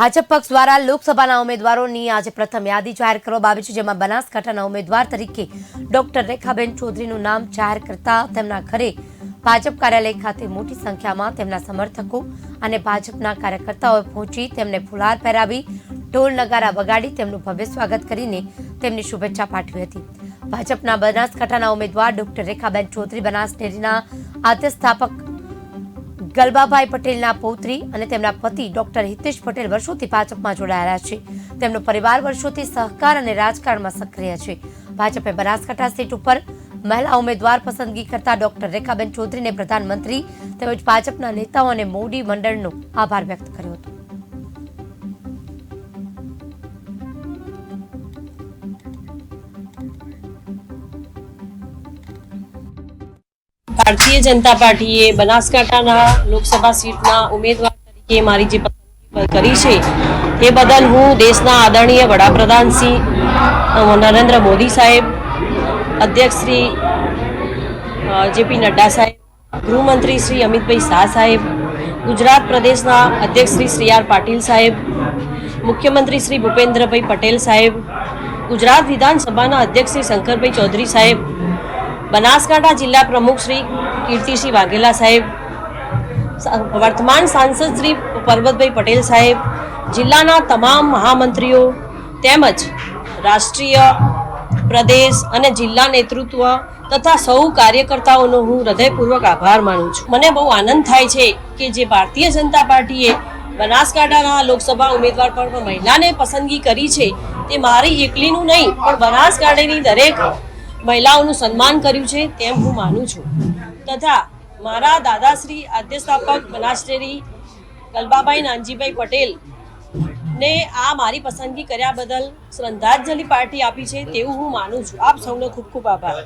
ભાજપ પક્ષ દ્વારા લોકસભાના ઉમેદવારોની આજે પ્રથમ યાદી જાહેર કરવામાં આવી છે, જેમાં બનાસકાંઠાના ઉમેદવાર તરીકે ડોક્ટર રેખાબેન ચૌધરીનું નામ જાહેર કરતા તેમના ઘરે ભાજપ કાર્યાલય ખાતે મોટી સંખ્યામાં તેમના સમર્થકો અને ભાજપના કાર્યકર્તાઓએ પહોંચી તેમને ફુલાર પહેરાવી, ઢોલ નગારા વગાડી તેમનું ભવ્ય સ્વાગત કરીને તેમની શુભેચ્છા પાઠવી હતી. ભાજપના બનાસકાંઠાના ઉમેદવાર ડોક્ટર રેખાબેન ચૌધરી બનાસ ડેરીના આદ્ય સ્થાપક ગલબાભાઈ પટેલના પૌત્રી અને તેમના પતિ ડોક્ટર હિતેશ પટેલ વર્ષોથી ભાજપમાં જોડાયેલા છે. તેમનો પરિવાર વર્ષોથી સહકાર અને રાજકારણમાં સક્રિય છે. ભાજપે બનાસકાંઠા સીટ ઉપર મહિલા ઉમેદવાર પસંદગી કરતા ડોક્ટર રેખાબેન ચૌધરીને પ્રધાનમંત્રી તેમજ ભાજપના નેતાઓ અને મોવડી મંડળનો આભાર વ્યક્ત કર્યો હતો. ભારતીય જનતા પાર્ટીએ બનાસકાંઠાના લોકસભા સીટના ઉમેદવાર તરીકે મારી જે પસંદગી કરી છે, એ બદલ હું દેશના આદરણીય વડાપ્રધાન શ્રી નરેન્દ્ર મોદી સાહેબ, અધ્યક્ષ શ્રી જેપી નડ્ડા સાહેબ, ગૃહમંત્રી શ્રી અમિતભાઈ શાહ સાહેબ, ગુજરાત પ્રદેશના અધ્યક્ષ શ્રી શ્રી આર પાટીલ સાહેબ, મુખ્યમંત્રી શ્રી ભૂપેન્દ્રભાઈ પટેલ સાહેબ, ગુજરાત વિધાનસભાના અધ્યક્ષ શ્રી શંકરભાઈ ચૌધરી સાહેબ બનાસકાંઠા જિલ્લા પ્રમુખ શ્રી કીર્તિસિંહ વાઘેલા સાહેબ વર્તમાન સાંસદ શ્રી પરબતભાઈ પટેલ સાહેબ, જિલ્લાના તમામ મહામંત્રીઓ તેમજ રાષ્ટ્રીય પ્રદેશ અને જિલ્લા નેતૃત્વ તથા સૌ કાર્યકર્તાઓનો હું હૃદયપૂર્વક આભાર માનું છું. મને બહુ આનંદ થાય છે કે જે ભારતીય જનતા પાર્ટીએ બનાસકાંઠાના લોકસભા ઉમેદવાર પર મહિલાને પસંદગી કરી છે તે મારી એકલીનું નહીં, પણ બનાસકાંઠાની દરેક મહિલાઓનું સન્માન કર્યું છે તેમ હું માનું છું. તથા મારા દાદાશ્રી આદ્ય સ્થાપક બનાસ ડેરી કલબાભાઈ નાનજીભાઈ પટેલ ને આ મારી પસંદગી કર્યા બદલ શ્રદ્ધાંજલિ પાર્ટી આપી છે તેવું હું માનું છું. આપ સૌનો ખૂબ ખૂબ આભાર.